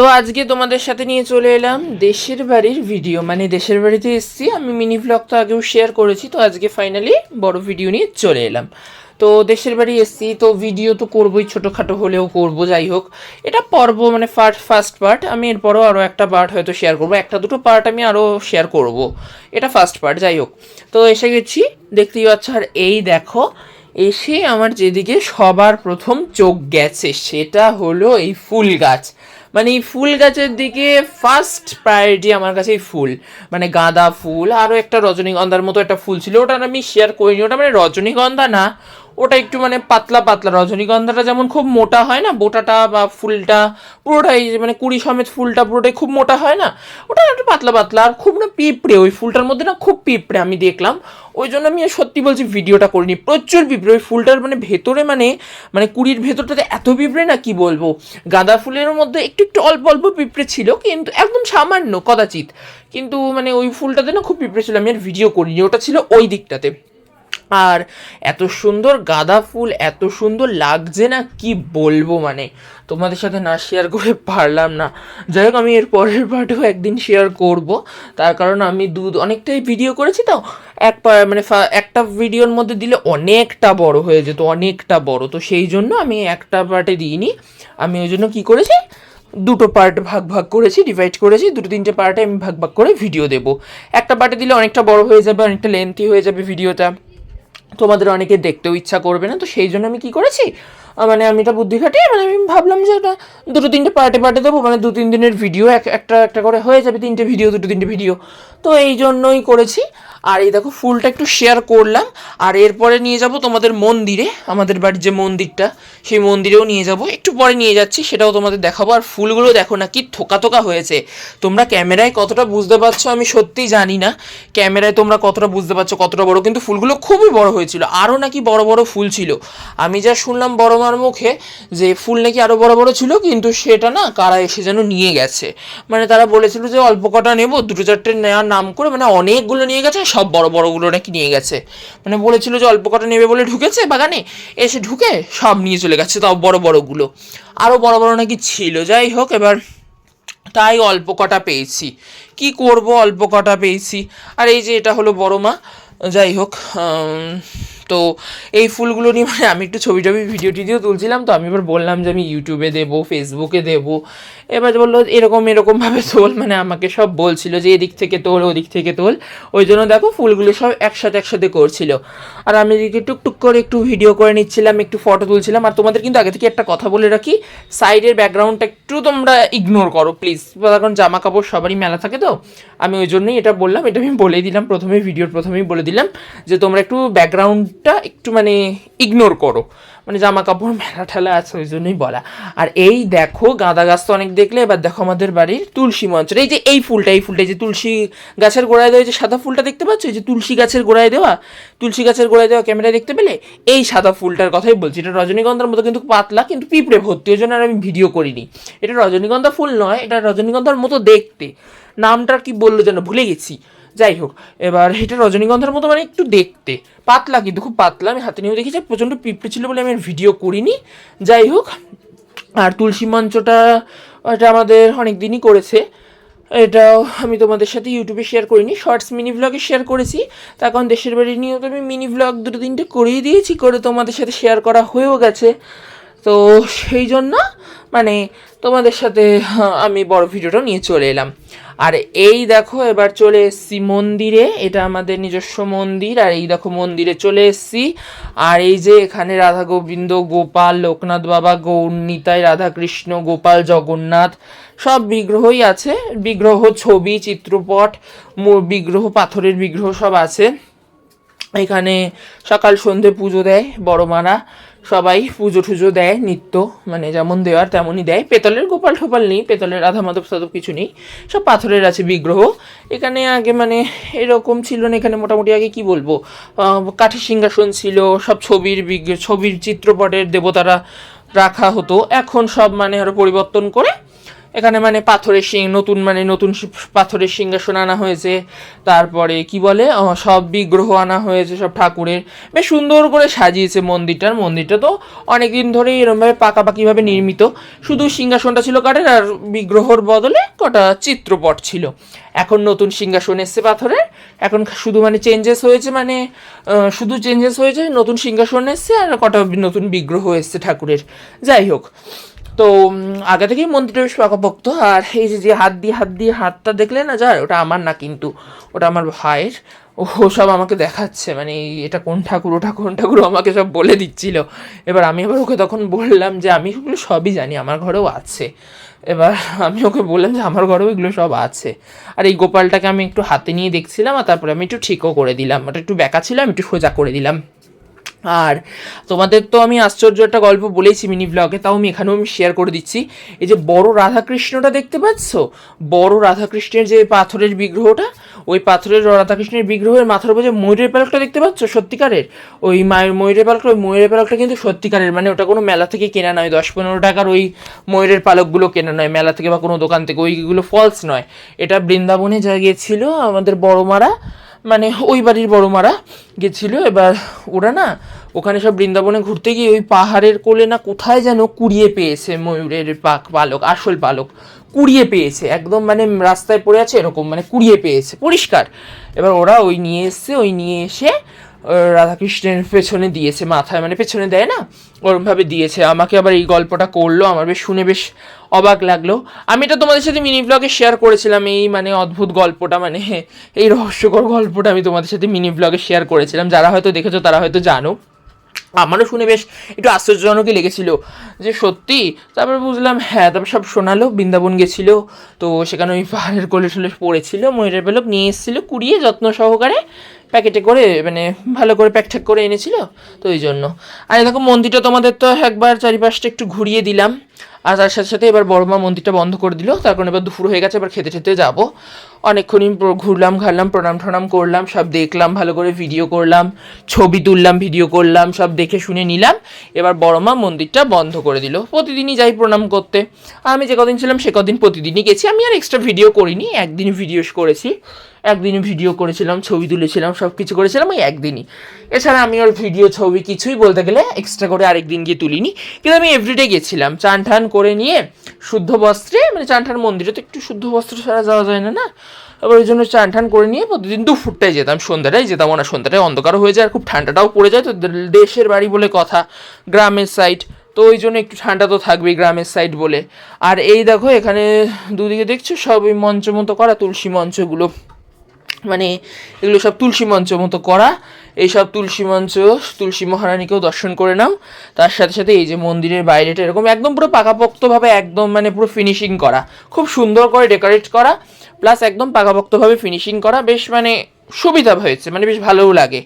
তো আজকে তোমাদের সাথে নিয়ে চলে এলাম দেশের বাড়ির ভিডিও মানে দেশের বাড়িতে এসেছি, আমি মিনি ব্লগ তো আগেও শেয়ার করেছি, তো আজকে ফাইনালি বড় ভিডিও নিয়ে চলে এলাম। তো দেশের বাড়ি এসেছি, তো ভিডিও তো করবোই, ছোটোখাটো হলেও করব, যাই হোক। এটা পর্ব মানে ফার্স্ট ফার্স্ট পার্ট আমি এরপরও আরও একটা পার্ট হয়তো শেয়ার করব, একটা দুটো পার্ট আমি আরও শেয়ার করব। এটা ফার্স্ট পার্ট যাই হোক। তো এসে গেছি, দেখতেই পাচ্ছ, আর এই দেখো, এসে আমার যেদিকে সবার প্রথম চোখ গেছে, সেটা হলো এই ফুল গাছ। মানে এই ফুল গাছের দিকে ফার্স্ট প্রায়োরিটি আমার কাছে এই ফুল। মানে গাঁদা ফুল আরও একটা রজনীগন্ধার মতো একটা ফুল ছিল, ওটা আমি শেয়ার করিনি। ওটা মানে রজনীগন্ধা না ওটা একটু মানে পাতলা পাতলা রজনীগন্ধাটা যেমন খুব মোটা হয় না, বোটাটা বা ফুলটা পুরোটাই মানে কুড়ি সমেত ফুলটা পুরোটাই খুব মোটা হয় না, ওটা একটু পাতলা পাতলা আর খুব না পিঁপড়ে, ওই ফুলটার মধ্যে না খুব পিঁপড়ে আমি দেখলাম। ওই জন্য আমি সত্যি বলছি ভিডিওটা করিনি, প্রচুর পিঁপড়ে, ওই ফুলটার মানে ভেতরে মানে মানে কুড়ির ভেতরটাতে এত পিঁপড়ে না কি বলব? গাঁদা ফুলের মধ্যে একটু একটু অল্প অল্প পিঁপড়ে ছিল কিন্তু একদম সামান্য, কদাচিৎ। কিন্তু মানে ওই ফুলটাতে না খুব পিঁপড়ে ছিল, আমি আর ভিডিও করিনি, ওটা ছিল ওই দিকটাতে। আর এত সুন্দর গাঁদা ফুল, এত সুন্দর লাগছে না কি বলব মানে? তোমাদের সাথে না শেয়ার করে পারলাম না। যাই হোক, আমি এর পরের পার্টেও একদিন শেয়ার করব। তার কারণ আমি দুধ অনেকটাই ভিডিও করেছি তো। এক মানে একটা ভিডিওর মধ্যে দিলে অনেকটা বড় হয়ে যেত, অনেকটা বড়। তো সেই জন্য আমি একটা পার্টে দিইনি। আমি ওই জন্য কী করেছি? দুটো পার্ট ভাগ ভাগ করেছি ডিভাইড করেছি। দুটো তিনটে পার্টে আমি ভাগ ভাগ করে ভিডিও দেবো। একটা পার্টে দিলে অনেকটা বড় হয়ে যাবে, অনেকটা লেন্থি হয়ে যাবে ভিডিওটা তোমাদের অনেকে দেখতেও ইচ্ছা করবে না তো সেই জন্য আমি কি করেছি? মানে আমি এটা বুদ্ধি খাটিয়ে মানে আমি ভাবলাম যে এটা দুটো তিনটে পার্টে পার্টে দেবো মানে দু তিন দিনের ভিডিও এক, একটা একটা করে হয়ে যাবে, তিনটে ভিডিও দুটো তিনটে ভিডিও তো এই জন্যই করেছি। আর এই দেখো ফুলটা একটু শেয়ার করলাম। আর এরপরে নিয়ে যাব তোমাদের মন্দিরে, আমাদের বাড়ির যে মন্দিরটা, সেই মন্দিরেও নিয়ে যাব। একটু পরে নিয়ে যাচ্ছি, সেটাও তোমাদের দেখাবো। আর ফুলগুলো দেখো না, কি থোকা থোকা হয়েছে। তোমরা ক্যামেরায় কতটা বুঝতে পারছ আমি সত্যিই জানি না। ক্যামেরায় তোমরা কতটা বুঝতে পারছ, কতটা বড়। কিন্তু ফুলগুলো খুবই বড় হয়েছিল। আরও নাকি বড় বড় ফুল ছিল। আমি যা শুনলাম, বড় মার মুখে যে ফুল নাকি আরও বড় বড় ছিল, কিন্তু সেটা না কারা এসে যেন নিয়ে গেছে। মানে তারা বলেছিল যে অল্প কটা নেব, দুটো চারটে নেওয়ার নাম করে মানে অনেকগুলো নিয়ে গেছে, সব বড় বড়গুলো নাকি নিয়ে গেছে। মানে বলেছিল যে অল্প কটা নেবে বলে ঢুকেছে বাগানে, এসে ঢুকে সব নিয়ে চলে গেছে তাও বড় বড়গুলো। আরও বড় বড় নাকি ছিল, যাই হোক, এবার তাই অল্প কটা পেয়েছি। কি করব অল্প কটা পেয়েছি? আর এই যে এটা হলো বড় মা, যাই হোক তো এই ফুলগুলো নিয়ে মানে আমি একটু ছবি টবি ভিডিও টিডিও তুলছিলাম, তো আমি এবার বললাম যে আমি ইউটিউবে দেবো ফেসবুকে দেবো। এবার বলল এরকম, এরকমভাবে তোল মানে আমাকে সব বলছিল যে এদিক থেকে তোল, ওদিক থেকে তোল। ওই জন্য দেখো ফুলগুলো সব একসাথে একসাথে করছিল। আর আমি এদিকে টুকটুক করে একটু ভিডিও করে নিচ্ছিলাম, একটু ফটো তুলছিলাম। আর তোমাদের কিন্তু আগে থেকে একটা কথা বলে রাখি সাইডের ব্যাকগ্রাউন্ডটা একটু তোমরা ইগনোর করো প্লিজ কারণ জামা কাপড় সবারই মেলা থাকে তো। আমি ওই জন্যই এটা বললাম, এটা আমি বলে দিলাম প্রথমে ভিডিওর প্রথমেই বলে দিলাম, যে তোমরা একটু ব্যাকগ্রাউন্ডটা একটু মানে ইগনোর করো। মানে জামা কাপড় মেলা ঠেলা আছে, ওই জন্যই বলা। আর এই দেখো, গাঁদা গাছ তো অনেক দেখলে, এবার দেখো আমাদের বাড়ির তুলসী মঞ্চটা এই যে এই ফুলটা এই ফুলটা, এই যে তুলসী গাছের গোড়ায় দেওয়া যে সাদা ফুলটা দেখতে পাচ্ছ? এই যে তুলসী গাছের গোড়ায় দেওয়া, তুলসী গাছের গোড়ায় দেওয়া ক্যামেরায় দেখতে পেলে? এই সাদা ফুলটার কথাই বলছি। এটা রজনীগন্ধার মতো কিন্তু পাতলা, কিন্তু পিঁপড়ে ভর্তি, ওই জন্য আর আমি ভিডিও করিনি। এটা রজনীগন্ধা ফুল নয়, এটা রজনীগন্ধার মতো দেখতে। নামটা কি বলল যেন, ভুলে গেছি। যাই হোক, এবার এটা রজনীগন্ধার মতো মানে একটু দেখতে। পাতলা কিন্তু, খুব পাতলা। আমি হাতে নিয়েও দেখেছি প্রচণ্ড পিঁপড়ে ছিল বলে আমি ভিডিও করিনি। যাই হোক, আর তুলসী মঞ্চটা, এটা আমাদের অনেক দিনই করেছে। এটাও আমি তোমাদের সাথে ইউটিউবে শেয়ার করিনি শর্টস মিনি ব্লগে শেয়ার করেছি। তার কারণ দেশের বাড়ি নিয়েও তো আমি মিনি ব্লগ দুটো তিনটে করেই দিয়েছি, করে তোমাদের সাথে শেয়ার করা হয়েও গেছে। তো সেই জন্য মানে তোমাদের সাথে হ্যাঁ, আমি বড় ভিডিওটা নিয়ে চলে এলাম। আর এই দেখো এবার চলে এসেছি মন্দিরে। এটা আমাদের নিজস্ব মন্দির আর এই দেখো মন্দিরে চলে এসেছি। আর এই যে এখানে রাধা গোবিন্দ গোপাল লোকনাথ বাবা গৌরনীতাই রাধাকৃষ্ণ গোপাল জগন্নাথ সব বিগ্রহই আছে। বিগ্রহ ছবি চিত্রপট বিগ্রহ পাথরের বিগ্রহ সব আছে। এখানে সকাল সন্ধে পুজো দেয় বড় মারা। সবাই পুজো টুজো দেয়, নিত্য মানে যেমন দেওয়ার তেমনই দেয়। পেতলের গোপাল ঠোপাল নেই, পেতলের আধা মাধব সাধব কিছু নেই। সব পাথরের আছে বিগ্রহ। এখানে আগে মানে এরকম ছিল না, এখানে মোটামুটি আগে কি বলব? কাঠি সিংহাসন ছিল, সব ছবির ছবির চিত্রপটের দেবতারা রাখা হতো। এখন সব মানে আরও পরিবর্তন করে এখানে মানে পাথরের সিং নতুন মানে নতুন পাথরের সিংহাসন আনা হয়েছে। তারপরে কি বলে? সব বিগ্রহ আনা হয়েছে, সব ঠাকুরের। বেশ সুন্দর করে সাজিয়েছে মন্দিরটার। মন্দিরটা তো অনেক দিন ধরেই এরমভাবে পাকাপাকিভাবে নির্মিত। শুধু সিংহাসনটা ছিল কাঠের আর বিগ্রহর বদলে কটা চিত্রপট ছিল। এখন নতুন সিংহাসন এসছে পাথরের। এখন শুধু মানে চেঞ্জেস হয়েছে মানে শুধু চেঞ্জেস হয়েছে, নতুন সিংহাসন এসছে আর কটা নতুন বিগ্রহ এসছে ঠাকুরের। যাই হোক। তো আগে থেকেই মন্দিরটা বেশ পাকাপোক্ত। আর এই যে যে হাত দিয়ে হাত দিয়ে হাতটা দেখলে না যার ওটা আমার না কিন্তু, ওটা আমার ভাইয়ের। ও সব আমাকে দেখাচ্ছে মানে এটা কোন ঠাকুর, ওটা কোন ঠাকুর আমাকে সব বলে দিচ্ছিল। এবার আমি এবার ওকে তখন বললাম যে, আমি ওগুলো সবই জানি, আমার ঘরেও আছে। এবার আমি ওকে বললাম যে, আমার ঘরেও এগুলো সব আছে। আর এই গোপালটাকে আমি একটু হাতে নিয়ে দেখছিলাম, আর তারপরে আমি একটু ঠিকও করে দিলাম। ওটা একটু ব্যাকা ছিল, আমি একটু সোজা করে দিলাম। আর তোমাদের তো আমি আশ্চর্য একটা গল্প বলেছি মিনি ব্লগে তাও আমি এখানেও আমি শেয়ার করে দিচ্ছি। এই যে বড় রাধাকৃষ্ণটা দেখতে পাচ্ছ? বড় রাধাকৃষ্ণের যে পাথরের বিগ্রহটা, ওই পাথরের রাধাকৃষ্ণের বিগ্রহের মাথার উপর যে ময়ূরের পালকটা দেখতে পাচ্ছ সত্যিকারের? ওই মায়ের ময়ূরের পালকটা ওই ময়ূরের পালকটা কিন্তু সত্যিকারের মানে ওটা কোনো মেলা থেকে কেনা নয়। দশ পনেরো টাকার ওই ময়ূরের পালকগুলো কেনা নয়, মেলা থেকে বা কোনো দোকান থেকে, ওইগুলো ফলস নয়। এটা বৃন্দাবনে যা গিয়েছিল আমাদের বড় মারা মানে ওই বাড়ির বড় মারা গেছিল। এবার ওরা না ওখানে সব বৃন্দাবনে ঘুরতে গিয়ে ওই পাহাড়ের কোলে না কোথায় যেন কুড়িয়ে পেয়েছে ময়ূরের পাক পালক, আসল পালক। কুড়িয়ে পেয়েছে, একদম মানে রাস্তায় পড়ে আছে এরকম মানে কুড়িয়ে পেয়েছে, পরিষ্কার। এবার ওরা ওই নিয়ে এসছে, ওই নিয়ে এসে রাধাকৃষ্ণের পেছনে দিয়েছে মাথায় মানে পেছনে দেয় না? ওরমভাবে দিয়েছে। আমাকে আবার এই গল্পটা করল, আমার বেশ শুনে বেশ অবাক লাগল। আমি এটা তোমাদের সাথে মিনি ব্লগে শেয়ার করেছিলাম, এই মানে অদ্ভুত গল্পটা মানে এই রহস্যকর গল্পটা আমি তোমাদের সাথে মিনি ব্লগে শেয়ার করেছিলাম। যারা হয়তো দেখেছ, তারা হয়তো জানো। আমারও শুনে বেশ একটু আশ্চর্যজনকই লেগেছিল যে সত্যি, তারপরে বুঝলাম হ্যাঁ তারপর সব শোনালো, বৃন্দাবন গেছিল, তো সেখানে ওই পাহাড়ের কোলে টোলে পড়েছিল, ময়ূরের পেলক নিয়ে এসেছিল, কুড়িয়ে যত্ন সহকারে প্যাকেটে করে মানে ভালো করে প্যাক ঠ্যাক করে এনেছিল, তো ওই জন্য। আর দেখো, মন্দিরটা তোমাদের তো একবার চারিপাশটা একটু ঘুরিয়ে দিলাম। আর তার সাথে সাথে এবার বড়মা মন্দিরটা বন্ধ করে দিল। তার কারণে এবার দুপুর হয়ে গেছে, এবার খেতে খেতে যাব। অনেকক্ষণই ঘুরলাম ঘারলাম প্রণাম টনাম করলাম, সব দেখলাম, ভালো করে ভিডিও করলাম, ছবি তুললাম ভিডিও করলাম, সব দেখে শুনে নিলাম। এবার বড় মা মন্দিরটা বন্ধ করে দিল। প্রতিদিনই যাই প্রণাম করতে। আমি যে কদিন ছিলাম, সে কদিন প্রতিদিনই গেছি। আমি আর এক্সট্রা ভিডিও করিনি একদিন ভিডিও করেছি। একদিন ভিডিও করেছিলাম, ছবি তুলেছিলাম, সব কিছু করেছিলাম, ওই একদিনই। এছাড়া আমি ওর ভিডিও ছবি কিছুই বলতে গেলে এক্সট্রা করে আরেকদিন গিয়ে তুলিনি। কিন্তু আমি এভরিডে গেছিলাম চান টান করে নিয়ে শুদ্ধ বস্ত্রে মানে চান টান মন্দিরে তো একটু শুদ্ধ বস্ত্র ছাড়া যাওয়া যায় না না? এবার ওই জন্য চান টান করে নিয়ে প্রতিদিন দুপুরটায় যেতাম, সন্ধ্যাটায় যেতাম না সন্ধ্যাটায় অন্ধকার হয়ে যায় আর খুব ঠান্ডাটাও পড়ে যায়, তো দেশের বাড়ি বলে কথা, গ্রামের সাইড তো ওই জন্য একটু ঠান্ডা তো থাকবেই গ্রামের সাইড বলে। আর এই দেখো এখানে দুদিকে দেখছ সব ওই মঞ্চ মতো করা, তুলসী মঞ্চগুলো। মানে এগুলো সব তুলসী মঞ্চ মতো করা। এইসব তুলসী মঞ্চ, তুলসী মহারানীকেও দর্শন করে নাও। তার সাথে সাথে এই যে মন্দিরের বাইরেটা এরকম একদম পুরো পাকাপোক্তভাবে একদম মানে পুরো ফিনিশিং করা। খুব সুন্দর করে ডেকোরেট করা প্লাস একদম পাকাপোক্তভাবে ফিনিশিং করা। বেশ মানে সুবিধা হয়েছে মানে বেশ ভালোও লাগে।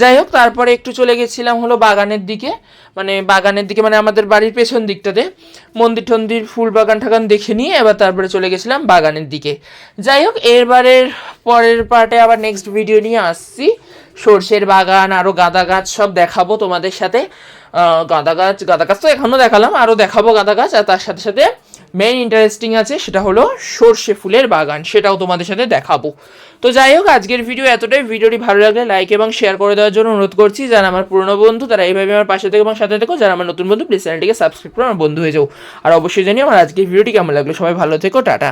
যাই হোক, তারপরে একটু চলে গেছিলাম হলো বাগানের দিকে মানে বাগানের দিকে মানে আমাদের বাড়ির পেছন দিকটাতে। মন্দির টন্দির, ফুল বাগান ঠাগান দেখে নিয়ে এবার তারপরে চলে গেছিলাম বাগানের দিকে। যাই হোক, এরবারের পরের পার্টে আবার নেক্সট ভিডিও নিয়ে আসছি। সর্ষের বাগান আরও গাঁদা গাছ সব দেখাবো তোমাদের সাথে। গাঁদা গাছ গাঁদা গাছ তো এখনও দেখালাম আরও দেখাবো গাঁদা গাছ, আর তার সাথে সাথে মেইন ইন্টারেস্টিং আছে, সেটা হলো সর্ষে ফুলের বাগান, সেটাও তোমাদের সাথে দেখাবো। তো যাই হোক, আজকের ভিডিও এতটাই। ভিডিওটি ভালো লাগলে লাইক এবং শেয়ার করে দেওয়ার জন্য অনুরোধ করছি। যারা আমার পুরনো বন্ধু, তারা এইভাবে আমার পাশে থেকে এবং সাথে থেকো। যারা আমার নতুন বন্ধু প্লিজ চ্যানেলটিকে সাবস্ক্রাইব করে আমার বন্ধু হয়ে যাও। আর অবশ্যই জানি আমার আজকের ভিডিওটি কেমন লাগল। সবাই ভালো থেকো, টাটা।